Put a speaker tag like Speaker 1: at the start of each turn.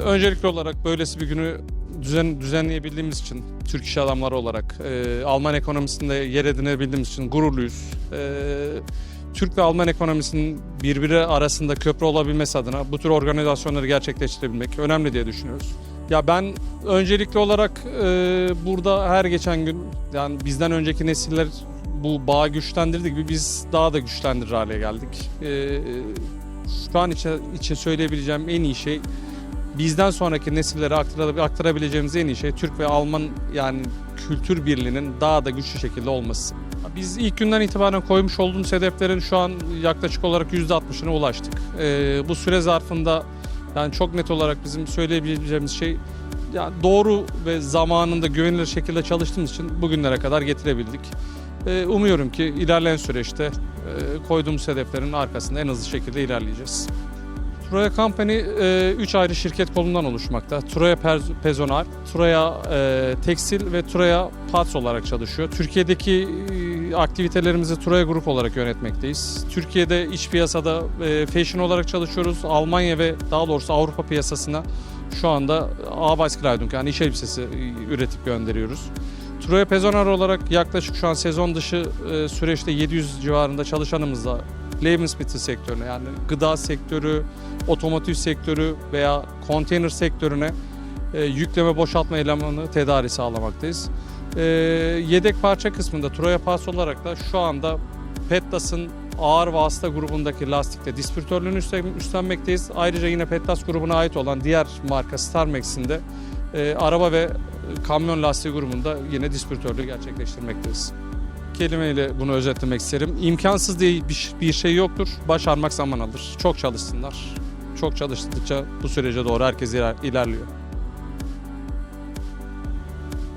Speaker 1: Öncelikli olarak böylesi bir günü düzen, düzenleyebildiğimiz için Türk iş adamları olarak e, Alman ekonomisinde yer edinebildiğimiz için gururluyuz. E, Türk ve Alman ekonomisinin birbiri arasında köprü olabilmesi adına bu tür organizasyonları gerçekleştirebilmek önemli diye düşünüyoruz. Ya ben öncelikli olarak e, burada her geçen gün yani bizden önceki nesiller bu bağı güçlendirdiği gibi biz daha da güçlendirir hale geldik. E, şu an için, için söyleyebileceğim en iyi şey bizden sonraki nesillere aktara- aktarabileceğimiz en iyi şey Türk ve Alman yani kültür birliğinin daha da güçlü şekilde olması. Biz ilk günden itibaren koymuş olduğumuz hedeflerin şu an yaklaşık olarak %60'ına ulaştık. Ee, bu süre zarfında yani çok net olarak bizim söyleyebileceğimiz şey yani doğru ve zamanında güvenilir şekilde çalıştığımız için bugünlere kadar getirebildik. Ee, umuyorum ki ilerleyen süreçte e, koyduğumuz hedeflerin arkasında en hızlı şekilde ilerleyeceğiz. Troya Company 3 ayrı şirket kolundan oluşmakta. Troya Personal, Troya e, Tekstil ve Troya Parts olarak çalışıyor. Türkiye'deki e, aktivitelerimizi Troya Grup olarak yönetmekteyiz. Türkiye'de iç piyasada e, fashion olarak çalışıyoruz. Almanya ve daha doğrusu Avrupa piyasasına şu anda Arbeitskleidung yani iş elbisesi e, üretip gönderiyoruz. Troya Personal olarak yaklaşık şu an sezon dışı e, süreçte 700 civarında çalışanımızla Lebensmittel sektörüne yani gıda sektörü, otomotiv sektörü veya konteyner sektörüne e, yükleme boşaltma elemanı tedari sağlamaktayız. E, yedek parça kısmında Troya Pass olarak da şu anda Pettas'ın ağır vasıta grubundaki lastikte distribütörlüğünü üstlen- üstlenmekteyiz. Ayrıca yine Pettas grubuna ait olan diğer marka Starmax'in de e, araba ve kamyon lastiği grubunda yine distribütörlüğü gerçekleştirmekteyiz kelimeyle bunu özetlemek isterim. İmkansız diye bir, şey yoktur. Başarmak zaman alır. Çok çalışsınlar. Çok çalıştıkça bu sürece doğru herkes iler- ilerliyor.